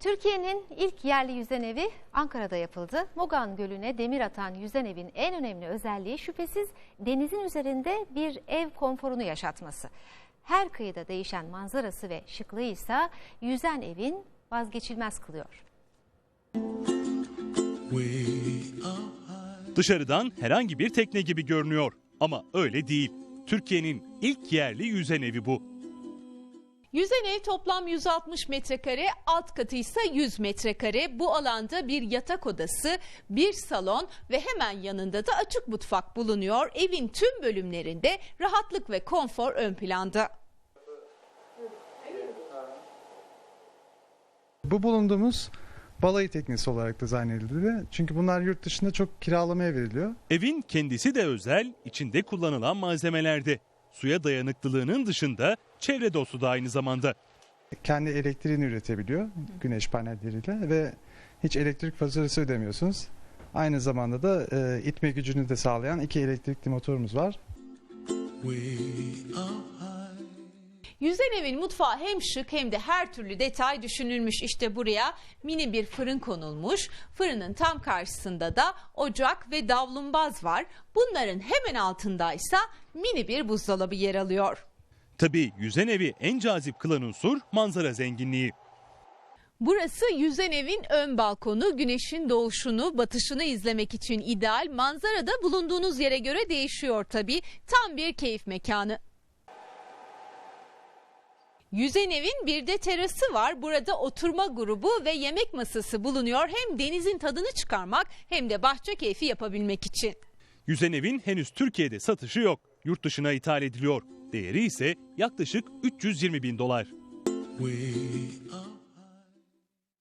Türkiye'nin ilk yerli yüzen evi Ankara'da yapıldı. Mogan Gölü'ne demir atan yüzen evin en önemli özelliği şüphesiz denizin üzerinde bir ev konforunu yaşatması. Her kıyıda değişen manzarası ve şıklığı ise yüzen evin vazgeçilmez kılıyor. Dışarıdan herhangi bir tekne gibi görünüyor ama öyle değil. Türkiye'nin ilk yerli yüzen evi bu. Yüzen ev toplam 160 metrekare, alt katı ise 100 metrekare. Bu alanda bir yatak odası, bir salon ve hemen yanında da açık mutfak bulunuyor. Evin tüm bölümlerinde rahatlık ve konfor ön planda. Bu bulunduğumuz balayı teknesi olarak dizayn edildi. Çünkü bunlar yurt dışında çok kiralamaya veriliyor. Evin kendisi de özel, içinde kullanılan malzemelerde. Suya dayanıklılığının dışında çevre dostu da aynı zamanda. Kendi elektriğini üretebiliyor güneş panelleriyle ve hiç elektrik faturası ödemiyorsunuz. Aynı zamanda da e, itme gücünü de sağlayan iki elektrikli motorumuz var. Yüzen evin mutfağı hem şık hem de her türlü detay düşünülmüş. İşte buraya mini bir fırın konulmuş. Fırının tam karşısında da ocak ve davlumbaz var. Bunların hemen altındaysa mini bir buzdolabı yer alıyor. Tabii yüzen evi en cazip kılan unsur manzara zenginliği. Burası yüzen evin ön balkonu. Güneşin doğuşunu, batışını izlemek için ideal. Manzara da bulunduğunuz yere göre değişiyor tabii. Tam bir keyif mekanı. Yüzen evin bir de terası var. Burada oturma grubu ve yemek masası bulunuyor. Hem denizin tadını çıkarmak hem de bahçe keyfi yapabilmek için. Yüzen evin henüz Türkiye'de satışı yok. Yurt dışına ithal ediliyor. Değeri ise yaklaşık 320 bin dolar.